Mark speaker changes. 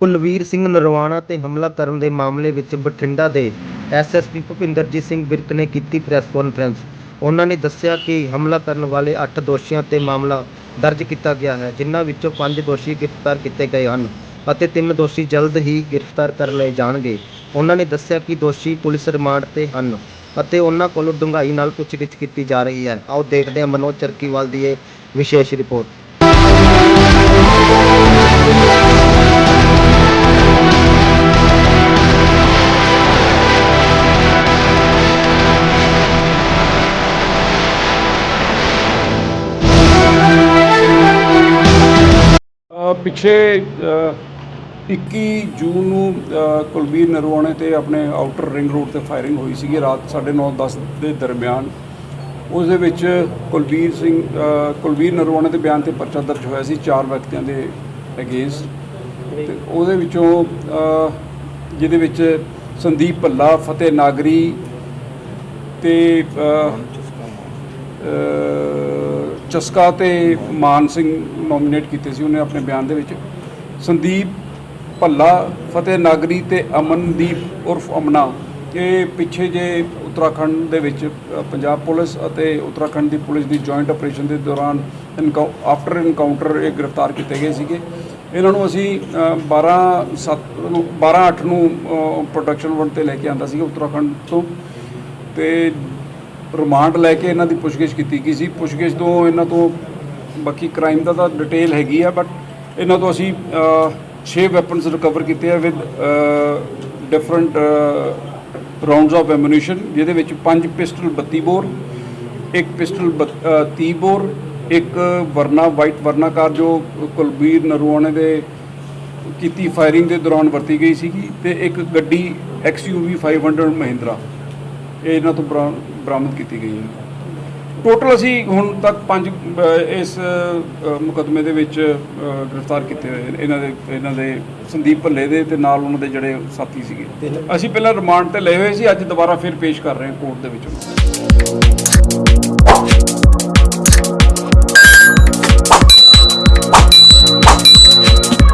Speaker 1: ਕੁਲਵੀਰ ਸਿੰਘ ਨਰਵਾਣਾ ਤੇ ਹਮਲਾ ਕਰਨ ਦੇ ਮਾਮਲੇ ਵਿੱਚ ਬਠਿੰਡਾ ਦੇ ਐਸਐਸਪੀ ਭੁਪਿੰਦਰਜੀਤ ਸਿੰਘ ਬਿਰਕ ਨੇ ਕੀਤੀ ਪ੍ਰੈਸ ਕਾਨਫਰੰਸ। ਉਹਨਾਂ ਨੇ ਦੱਸਿਆ ਕਿ ਹਮਲਾ ਕਰਨ ਵਾਲੇ 8 ਦੋਸ਼ੀਆਂ ਤੇ ਮਾਮਲਾ ਦਰਜ ਕੀਤਾ ਗਿਆ ਹੈ, ਜਿਨ੍ਹਾਂ ਵਿੱਚੋਂ 5 ਦੋਸ਼ੀ ਗ੍ਰਿਫਤਾਰ ਕੀਤੇ ਗਏ ਹਨ ਅਤੇ 3 ਦੋਸ਼ੀ ਜਲਦ ਹੀ ਗ੍ਰਿਫਤਾਰ ਕਰ ਲਏ ਜਾਣਗੇ। ਉਹਨਾਂ ਨੇ ਦੱਸਿਆ ਕਿ ਦੋਸ਼ੀ ਪੁਲਿਸ ਰਿਮਾਂਡ ਤੇ ਹਨ ਅਤੇ ਉਹਨਾਂ ਕੋਲੋਂ ਡੂੰਘਾਈ ਨਾਲ ਪੁੱਛਗਿੱਛ ਕੀਤੀ ਜਾ ਰਹੀ ਹੈ। ਆਓ ਦੇਖਦੇ ਹਾਂ ਮਨੋਜ ਚਰਕੀਵਾਲ ਦੀ ਇਹ ਵਿਸ਼ੇਸ਼ ਰਿਪੋਰਟ।
Speaker 2: ਪਿੱਛੇ ਅ, 21 ਜੂਨ ਨੂੰ ਅ, ਕੁਲਬੀਰ ਨਰਵਾਣੇ ਤੇ ਆਪਣੇ ਆਊਟਰ ਰਿੰਗ ਰੋਡ ਤੇ ਫਾਇਰਿੰਗ ਹੋਈ ਸੀਗੀ ਰਾਤ 9:30 10 ਦੇ ਦਰਮਿਆਨ। ਉਸ ਦੇ ਵਿੱਚ ਕੁਲਬੀਰ ਸਿੰਘ ਅ, ਕੁਲਬੀਰ ਨਰਵਾਣੇ ਦੇ ਬਿਆਨ ਤੇ ਪਰਚਾ ਦਰਜ ਹੋਇਆ ਸੀ ਚਾਰ ਵਿਅਕਤੀਆਂ ਦੇ ਅਗੇਂਸਟ। ਤੇ ਉਹਦੇ ਵਿੱਚੋਂ ਜਿਹਦੇ ਵਿੱਚ ਸੰਦੀਪ ਭੱਲਾ ਫਤਿਹ ਨਾਗਰੀ ਤੇ ਅ, ਚਸਕਾ ਤੇ ਮਾਨ ਸਿੰਘ ਨੋਮੀਨੇਟ ਕੀਤੇ ਸੀ ਉਹਨੇ ਆਪਣੇ ਬਿਆਨ ਦੇ ਵਿੱਚ। ਸੰਦੀਪ ਭੱਲਾ ਫਤਿਹ ਨਾਗਰੀ ਤੇ ਅਮਨਦੀਪ ਉਰਫ ਅਮਨਾ। ਇਹ ਪਿੱਛੇ ਜੇ ਉੱਤਰਾਖੰਡ ਦੇ ਵਿੱਚ ਪੰਜਾਬ ਪੁਲਿਸ ਅਤੇ ਉੱਤਰਾਖੰਡ ਦੀ ਪੁਲਿਸ ਦੀ ਜੁਆਇੰਟ ਆਪਰੇਸ਼ਨ ਦੇ ਦੌਰਾਨ ਆਫਟਰ ਇਨਕਾਊਂਟਰ ਇਹ ਗ੍ਰਿਫਤਾਰ ਕੀਤੇ ਗਏ ਸੀਗੇ। ਇਹਨਾਂ ਨੂੰ ਅਸੀਂ ਅ, 12 7 ਨੂੰ 12 8 ਨੂੰ ਪ੍ਰੋਟੈਕਸ਼ਨ ਵਾਰੰਟ ਤੇ ਲੈ ਕੇ ਆਂਦਾ ਸੀਗਾ ਉੱਤਰਾਖੰਡ ਤੋਂ। ਤੇ ਰਿਮਾਂਡ ਲੈ ਕੇ ਇਹਨਾਂ ਦੀ ਪੁੱਛਗਿੱਛ ਕੀਤੀ ਗਈ ਸੀ। ਪੁੱਛਗਿੱਛ ਤੋਂ ਇਹਨਾਂ ਤੋਂ ਬਾਕੀ ਕ੍ਰਾਈਮ ਦਾ ਤਾਂ ਡਿਟੇਲ ਹੈਗੀ ਆ ਬਟ ਇਹਨਾਂ ਤੋਂ ਅਸੀਂ 6 ਵੈਪਨਸ ਰਿਕਵਰ ਕੀਤੇ ਆ with different rounds of ammunition ਜਿਹਦੇ ਵਿੱਚ 5 ਪਿਸਟਲ 32 ਬੋਰ, ਇੱਕ ਪਿਸਟਲ 30 ਬੋਰ, ਇੱਕ ਵਰਨਾ ਵਾਈਟ ਵਰਨਾ ਕਾਰ ਜੋ ਕੁਲਬੀਰ ਨਰਵਾਣੇ ਦੇ ਕੀਤੀ ਫਾਇਰਿੰਗ ਦੇ ਦੌਰਾਨ ਵਰਤੀ ਗਈ ਸੀਗੀ ਤੇ ਇੱਕ ਗੱਡੀ XUV 500 ਮਹਿੰਦਰਾ ਇਹ ਇਹਨਾਂ ਤੋਂ ਬਰਾ- ਬਰਾਮਦ ਕੀਤੀ ਗਈ ਹੈ। ਟੋਟਲ ਅਸੀਂ ਹੁਣ ਤੱਕ ਪੰਜ ਇਸ ਮੁਕਦਮੇ ਦੇ ਵਿੱਚ ਗ੍ਰਿਫਤਾਰ ਕੀਤੇ ਹੋਏ ਇਹਨਾਂ ਦੇ ਇਹਨਾਂ ਦੇ ਸੰਦੀਪ ਭੱਲੇ ਦੇ ਤੇ ਨਾਲ ਉਹਨਾਂ ਦੇ ਜਿਹੜੇ ਸਾਥੀ ਸੀਗੇ। ਅਸੀਂ ਪਹਿਲਾਂ ਰਿਮਾਂਡ ਤੇ ਲਏ ਹੋਏ ਸੀ, ਅੱਜ ਦੁਬਾਰਾ ਫਿਰ ਪੇਸ਼ ਕਰ ਰਹੇ ਹਾਂ ਕੋਰਟ ਦੇ ਵਿੱਚ।